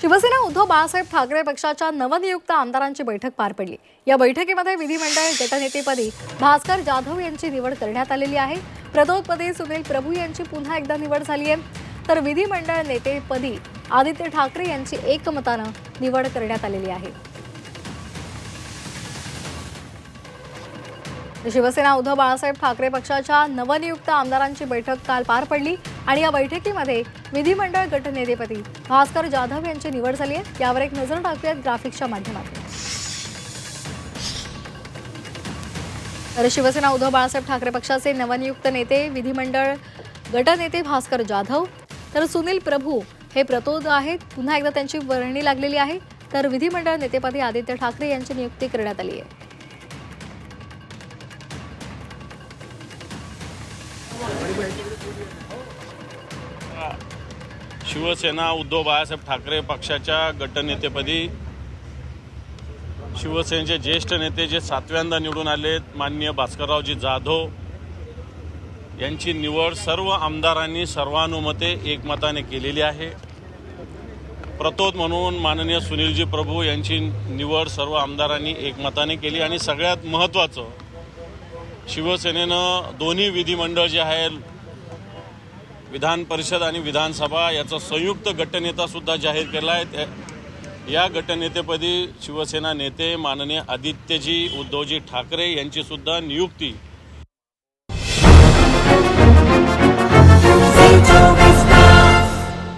शिवसेना उद्धव बाळासाहेब ठाकरे पक्षाच्या नवनियुक्त आमदारांची बैठक पार पडली. या बैठकीमध्ये विधिमंडळ गटनेतेपदी भास्कर जाधव यांची निवड करण्यात आलेली आहे. प्रतोदपदी सुनील प्रभू यांची पुन्हा एकदा निवड झाली आहे. तर विधिमंडळ नेतेपदी आदित्य ठाकरे यांची एकमतानं निवड करण्यात आलेली आहे. शिवसेना उद्धव बाळासाहेब ठाकरे पक्षाच्या नवनियुक्त आमदारांची बैठक काल पार पडली आणि या बैठकीमध्ये विधिमंडळ गटनेतेपदी भास्कर जाधव यांची निवड झाली आहे. यावर एक नजर टाकूयात ग्राफिक्सच्या माध्यमातून. तर शिवसेना उद्धव बाळासाहेब ठाकरे पक्षाचे नवनियुक्त नेते विधिमंडळ गटनेते भास्कर जाधव तर सुनील प्रभू हे प्रतोद आहेत. पुन्हा एकदा त्यांची वर्णी लागलेली आहे. तर विधिमंडळ नेतेपदी आदित्य ठाकरे यांची नियुक्ती करण्यात आली आहे. शिवसेना उद्धव बाळासाहेब ठाकरे पक्षाच्या गटनेतेपदी शिवसेनेचे ज्येष्ठ नेते जे सातव्यांदा निवडून आलेत माननीय भास्कररावजी जाधव यांची निवड सर्व आमदारांनी सर्वानुमते एकमताने केलेली आहे. प्रतोद म्हणून माननीय सुनीलजी प्रभू यांची निवड सर्व आमदारांनी एकमताने केली आणि सगळ्यात महत्त्वाचं शिवसेनेनं दोन्ही विधिमंडळ जे आहे विधान परिषद आणि विधानसभा याचा संयुक्त गटनेता सुद्धा जाहीर केला आहे. त्या- या गटनेतेपदी शिवसेना नेते माननीय आदित्यजी उद्धवजी ठाकरे यांची सुद्धा नियुक्ती